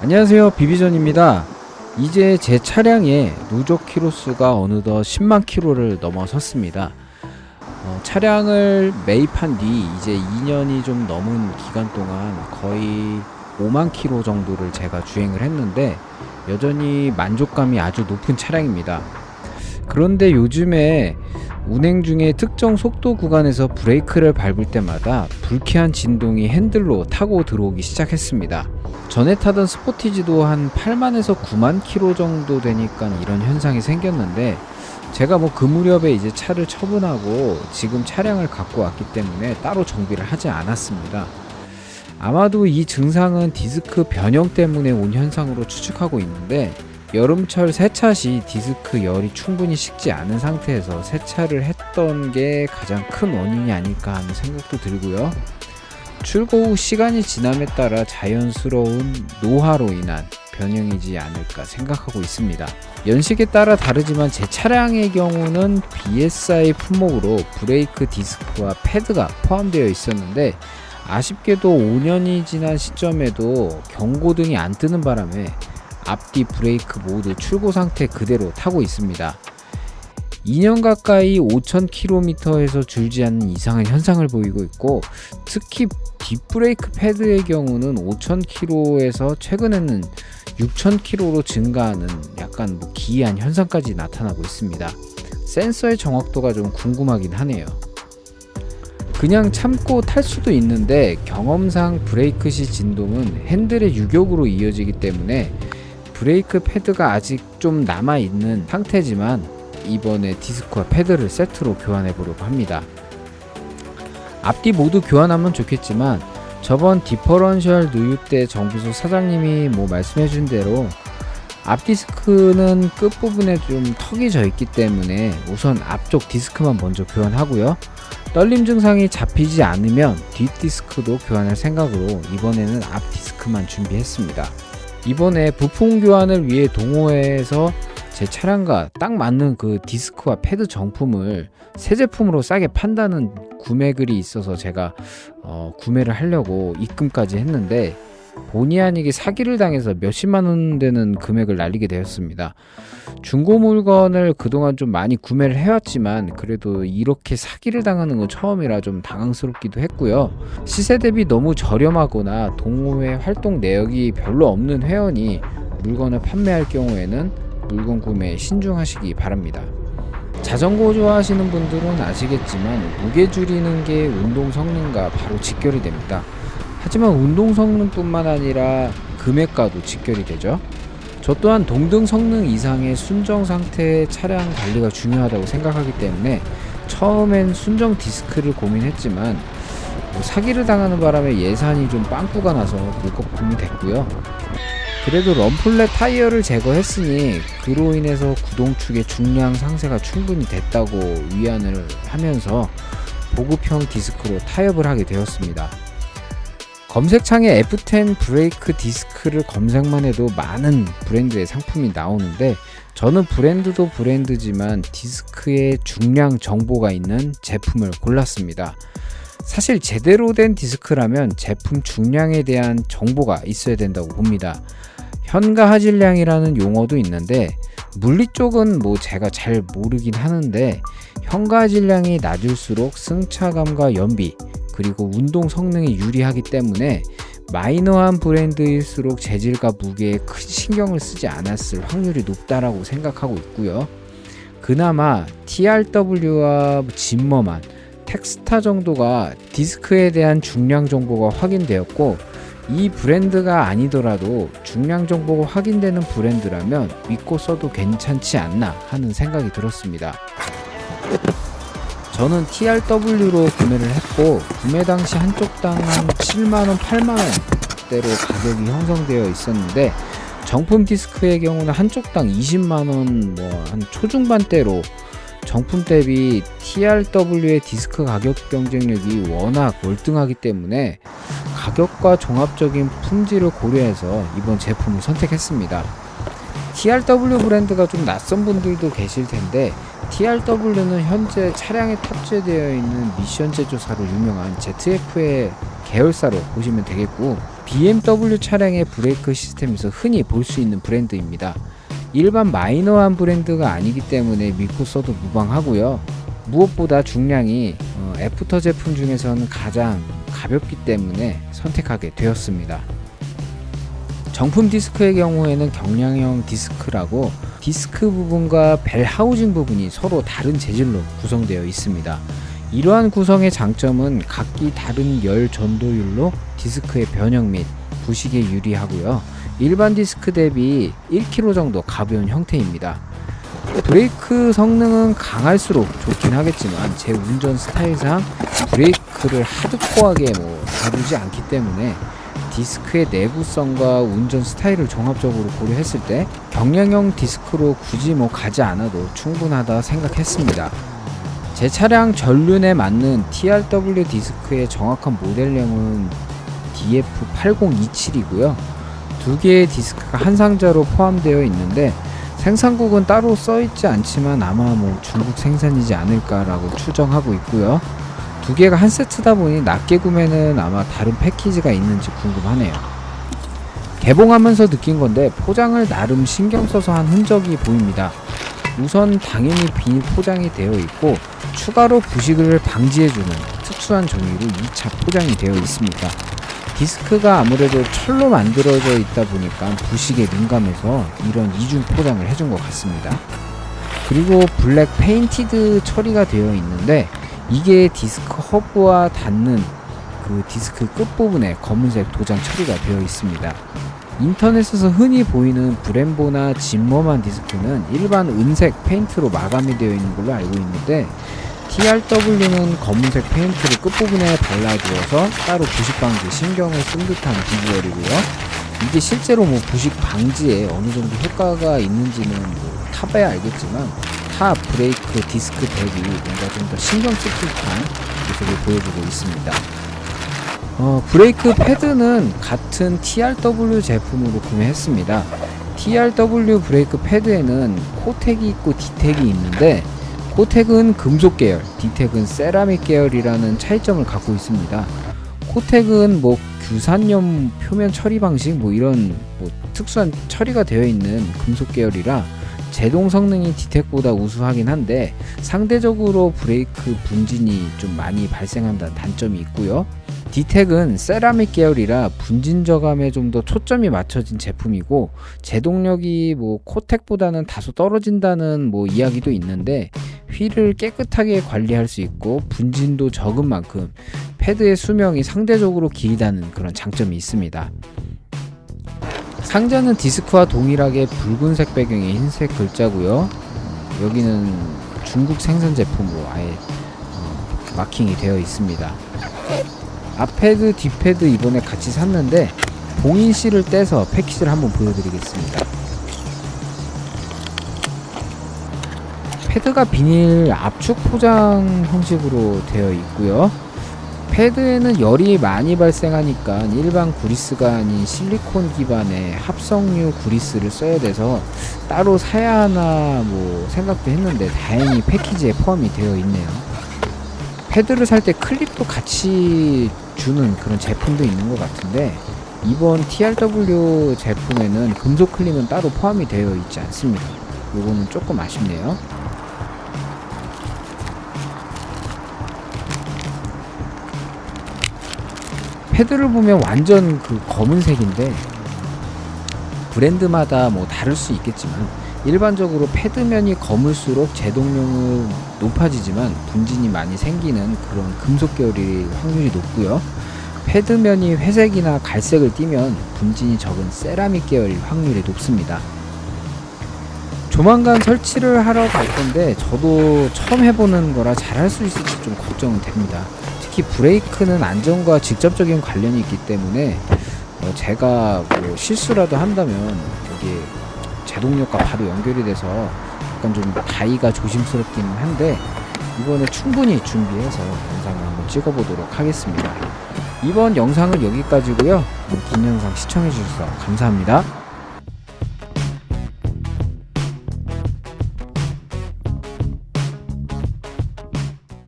안녕하세요. 비비전입니다. 이제 제 차량의 누적 키로수가 어느덧 10만 키로를 넘어섰습니다. 어, 차량을 매입한 뒤 이제 2년이 좀 넘은 기간 동안 거의 5만 키로 정도를 제가 주행을 했는데 여전히 만족감이 아주 높은 차량입니다. 그런데 요즘에 운행 중에 특정 속도 구간에서 브레이크를 밟을 때마다 불쾌한 진동이 핸들로 타고 들어오기 시작했습니다. 전에 타던 스포티지도 한 8만에서 9만 킬로 정도 되니까 이런 현상이 생겼는데 제가 뭐 그 무렵에 이제 차를 처분하고 지금 차량을 갖고 왔기 때문에 따로 정비를 하지 않았습니다. 아마도 이 증상은 디스크 변형 때문에 온 현상으로 추측하고 있는데 여름철 세차 시 디스크 열이 충분히 식지 않은 상태에서 세차를 했던 게 가장 큰 원인이 아닐까 하는 생각도 들고요. 출고 후 시간이 지남에 따라 자연스러운 노화로 인한 변형이지 않을까 생각하고 있습니다. 연식에 따라 다르지만 제 차량의 경우는 BSI 품목으로 브레이크 디스크와 패드가 포함되어 있었는데 아쉽게도 5년이 지난 시점에도 경고등이 안 뜨는 바람에 앞뒤 브레이크 모두 출고 상태 그대로 타고 있습니다. 2년 가까이 5,000km에서 줄지 않는 이상한 현상을 보이고 있고 특히 뒷브레이크 패드의 경우는 5,000km에서 최근에는 6,000km로 증가하는 약간 뭐 기이한 현상까지 나타나고 있습니다. 센서의 정확도가 좀 궁금하긴 하네요. 그냥 참고 탈 수도 있는데 경험상 브레이크 시 진동은 핸들의 유격으로 이어지기 때문에 브레이크 패드가 아직 좀 남아 있는 상태지만 이번에 디스크와 패드를 세트로 교환해 보려고 합니다. 앞뒤 모두 교환하면 좋겠지만 저번 디퍼런셜 누유 때 정비소 사장님이 뭐 말씀해 준 대로 앞 디스크는 끝부분에 좀 턱이 져 있기 때문에 우선 앞쪽 디스크만 먼저 교환하고요. 떨림 증상이 잡히지 않으면 뒷 디스크도 교환할 생각으로 이번에는 앞 디스크만 준비했습니다. 이번에 부품 교환을 위해 동호회에서 제 차량과 딱 맞는 그 디스크와 패드 정품을 새 제품으로 싸게 판다는 구매 글이 있어서 제가 어, 구매를 하려고 입금까지 했는데 본의 아니게 사기를 당해서 몇십만 원 되는 금액을 날리게 되었습니다. 중고 물건을 그동안 좀 많이 구매를 해왔지만 그래도 이렇게 사기를 당하는 건 처음이라 좀 당황스럽기도 했고요. 시세 대비 너무 저렴하거나 동호회 활동 내역이 별로 없는 회원이 물건을 판매할 경우에는 물건 구매에 신중하시기 바랍니다. 자전거 좋아하시는 분들은 아시겠지만 무게 줄이는 게 운동 성능과 바로 직결이 됩니다. 하지만 운동 성능뿐만 아니라 금액과도 직결이 되죠. 저 또한 동등 성능 이상의 순정 상태의 차량 관리가 중요하다고 생각하기 때문에 처음엔 순정 디스크를 고민했지만 뭐 사기를 당하는 바람에 예산이 좀 빵꾸가 나서 물거품이 됐고요. 그래도 럼플렛 타이어를 제거했으니 그로 인해서 구동축의 중량 상세가 충분히 됐다고 위안을 하면서 보급형 디스크로 타협을 하게 되었습니다. 검색창에 F10 브레이크 디스크를 검색만 해도 많은 브랜드의 상품이 나오는데 저는 브랜드도 브랜드지만 디스크의 중량 정보가 있는 제품을 골랐습니다. 사실 제대로 된 디스크라면 제품 중량에 대한 정보가 있어야 된다고 봅니다. 현가 하질량이라는 용어도 있는데 물리 쪽은 뭐 제가 잘 모르긴 하는데 현가 하질량이 낮을수록 승차감과 연비 그리고 운동 성능이 유리하기 때문에 마이너한 브랜드일수록 재질과 무게에 큰 신경을 쓰지 않았을 확률이 높다라고 생각하고 있고요. 그나마 TRW와 짐머만, 텍스타 정도가 디스크에 대한 중량 정보가 확인되었고 이 브랜드가 아니더라도 중량 정보가 확인되는 브랜드라면 믿고 써도 괜찮지 않나 하는 생각이 들었습니다. 저는 TRW로 구매를 했고 구매 당시 한쪽 당 한 7만원, 8만원대로 가격이 형성되어 있었는데 정품 디스크의 경우는 한쪽 당 20만원 뭐 한 초중반대로 정품 대비 TRW의 디스크 가격 경쟁력이 워낙 월등하기 때문에 가격과 종합적인 품질을 고려해서 이번 제품을 선택했습니다. TRW 브랜드가 좀 낯선 분들도 계실 텐데 TRW는 현재 차량에 탑재되어 있는 미션 제조사로 유명한 ZF의 계열사로 보시면 되겠고 BMW 차량의 브레이크 시스템에서 흔히 볼 수 있는 브랜드입니다. 일반 마이너한 브랜드가 아니기 때문에 믿고 써도 무방하고요. 무엇보다 중량이 어, 애프터 제품 중에서는 가장 가볍기 때문에 선택하게 되었습니다. 정품 디스크의 경우에는 경량형 디스크라고 디스크 부분과 벨 하우징 부분이 서로 다른 재질로 구성되어 있습니다. 이러한 구성의 장점은 각기 다른 열 전도율로 디스크의 변형 및 부식에 유리하고요. 일반 디스크 대비 1kg 정도 가벼운 형태입니다. 브레이크 성능은 강할수록 좋긴 하겠지만 제 운전 스타일상 브레이크를 하드코어하게 뭐 다루지 않기 때문에 디스크의 내구성과 운전 스타일을 종합적으로 고려했을 때 경량형 디스크로 굳이 뭐 가지 않아도 충분하다 생각했습니다. 제 차량 전륜에 맞는 TRW 디스크의 정확한 모델명은 DF8027이고요. 두 개의 디스크가 한 상자로 포함되어 있는데 생산국은 따로 써있지 않지만 아마 뭐 중국 생산이지 않을까라고 추정하고 있고요. 두 개가 한 세트다 보니 낱개 구매는 아마 다른 패키지가 있는지 궁금하네요. 개봉하면서 느낀 건데 포장을 나름 신경 써서 한 흔적이 보입니다. 우선 당연히 비닐 포장이 되어 있고 추가로 부식을 방지해주는 특수한 종이로 2차 포장이 되어 있습니다. 디스크가 아무래도 철로 만들어져 있다 보니까 부식에 민감해서 이런 이중 포장을 해준 것 같습니다. 그리고 블랙 페인티드 처리가 되어 있는데 이게 디스크 허브와 닿는 그 디스크 끝부분에 검은색 도장 처리가 되어 있습니다. 인터넷에서 흔히 보이는 브렘보나 진머만 디스크는 일반 은색 페인트로 마감이 되어 있는 걸로 알고 있는데 TRW는 검은색 페인트를 끝부분에 발라주어서 따로 부식 방지 신경을 쓴 듯한 비주얼이고요. 이게 실제로 뭐 부식 방지에 어느 정도 효과가 있는지는 뭐 타봐야 알겠지만 타 브레이크 디스크 대비 뭔가 좀 더 신경 쓸 듯한 모습을 보여주고 있습니다. 어, 브레이크 패드는 같은 TRW 제품으로 구매했습니다. TRW 브레이크 패드에는 코텍이 있고 디텍이 있는데 코텍은 금속 계열, 디텍은 세라믹 계열이라는 차이점을 갖고 있습니다. 코텍은 뭐 규산염 표면 처리 방식 뭐 이런 뭐 특수한 처리가 되어 있는 금속 계열이라 제동 성능이 디텍보다 우수하긴 한데 상대적으로 브레이크 분진이 좀 많이 발생한다는 단점이 있고요. 디텍은 세라믹 계열이라 분진 저감에 좀 더 초점이 맞춰진 제품이고 제동력이 뭐 코텍보다는 다소 떨어진다는 뭐 이야기도 있는데 휠을 깨끗하게 관리할 수 있고 분진도 적은 만큼 패드의 수명이 상대적으로 길다는 그런 장점이 있습니다. 상자는 디스크와 동일하게 붉은색 배경에 흰색 글자고요. 어, 여기는 중국 생산 제품으로 아예 어, 마킹이 되어 있습니다. 앞패드, 뒷패드 이번에 같이 샀는데 봉인 실을 떼서 패키지를 한번 보여드리겠습니다. 패드가 비닐 압축 포장 형식으로 되어 있고요. 패드에는 열이 많이 발생하니까 일반 구리스가 아닌 실리콘 기반의 합성유 구리스를 써야 돼서 따로 사야 하나 뭐 생각도 했는데 다행히 패키지에 포함이 되어 있네요. 패드를 살 때 클립도 같이 주는 그런 제품도 있는 것 같은데 이번 TRW 제품에는 금속 클립은 따로 포함이 되어 있지 않습니다. 요거는 조금 아쉽네요. 패드를 보면 완전 그 검은색인데 브랜드마다 뭐 다를 수 있겠지만 일반적으로 패드면이 검을수록 제동력은 높아지지만 분진이 많이 생기는 그런 금속 계열이 확률이 높고요. 패드면이 회색이나 갈색을 띠면 분진이 적은 세라믹 계열 확률이 높습니다. 조만간 설치를 하러 갈 건데 저도 처음 해보는 거라 잘할 수 있을지 좀 걱정은 됩니다. 특히 브레이크는 안전과 직접적인 관련이 있기 때문에 어 제가 뭐 실수라도 한다면 이게 제동력과 바로 연결이 돼서 약간 좀 다이가 조심스럽기는 한데 이번에 충분히 준비해서 영상을 한번 찍어보도록 하겠습니다. 이번 영상은 여기까지고요. 긴 영상 시청해주셔서 감사합니다.